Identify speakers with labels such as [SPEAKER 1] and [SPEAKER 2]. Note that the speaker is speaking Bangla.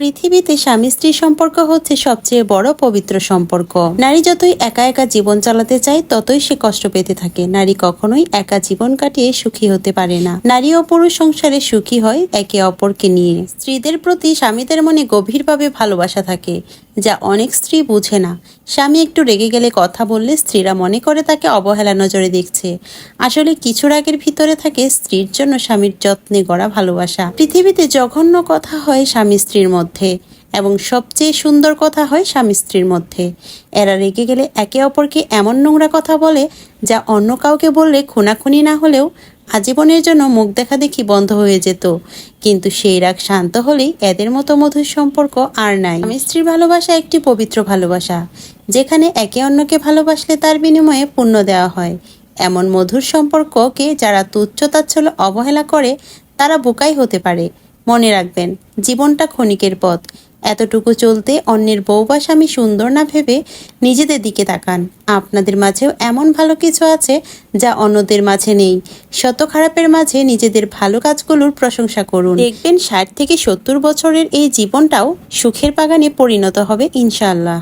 [SPEAKER 1] পৃথিবীতে স্বামী স্ত্রী সম্পর্ক হচ্ছে সবচেয়ে বড় পবিত্র সম্পর্ক। নারী যতই একা একা জীবন চালাতে চায়, ততই সে কষ্ট পেতে থাকে। নারী কখনোই একা জীবন কাটিয়ে সুখী হতে পারে না। নারী ও পুরুষ সংসারে সুখী হয় একে অপরকে নিয়ে। স্ত্রীদের প্রতি স্বামীদের মনে গভীরভাবে ভালোবাসা থাকে, যা অনেক স্ত্রী বুঝে না। স্বামী একটু রেগে গেলে কথা বললে স্ত্রীরা মনে করে তাকে অবহেলা নজরে দেখছে। আসলে কিছু রাগের ভিতরে থাকে স্ত্রীর জন্য স্বামীর যত্নে গড়া ভালোবাসা। পৃথিবীতে জঘন্য কথা হয় স্বামী স্ত্রীর মধ্যে। এবং সবচেয়ে সুন্দর কথা হয় স্বামী স্ত্রীর মধ্যে। এরা রেগে গেলে একে অপরকে এমন নোংরা কথা বলে যা অন্য কাউকে বললে খুনাখুনি না হলেও আজীবনের জন্য মুখ দেখা দেখি বন্ধ হয়ে যেত। কিন্তু সেই রাগ শান্ত হলেই এদের মতো মধুর সম্পর্ক আর নাই। স্বামী স্ত্রীর ভালোবাসা একটি পবিত্র ভালোবাসা, যেখানে একে অন্যকে ভালোবাসলে তার বিনিময়ে পুণ্য দেওয়া হয়। এমন মধুর সম্পর্ককে যারা তুচ্ছ তাচ্ছল্য অবহেলা করে, তারা বোকাই হতে পারে। মনে রাখবেন, জীবনটা ক্ষণিকের পথ। এতটুকু চলতে অন্যের বউ বা স্বামী সুন্দর না ভেবে নিজেদের দিকে তাকান। আপনাদের মাঝেও এমন ভালো কিছু আছে যা অন্যদের মাঝে নেই। শত খারাপের মাঝে নিজেদের ভালো কাজগুলোর প্রশংসা করুন। দেখবেন ষাট থেকে সত্তর বছরের এই জীবনটাও সুখের বাগানে পরিণত হবে ইনশাআল্লাহ।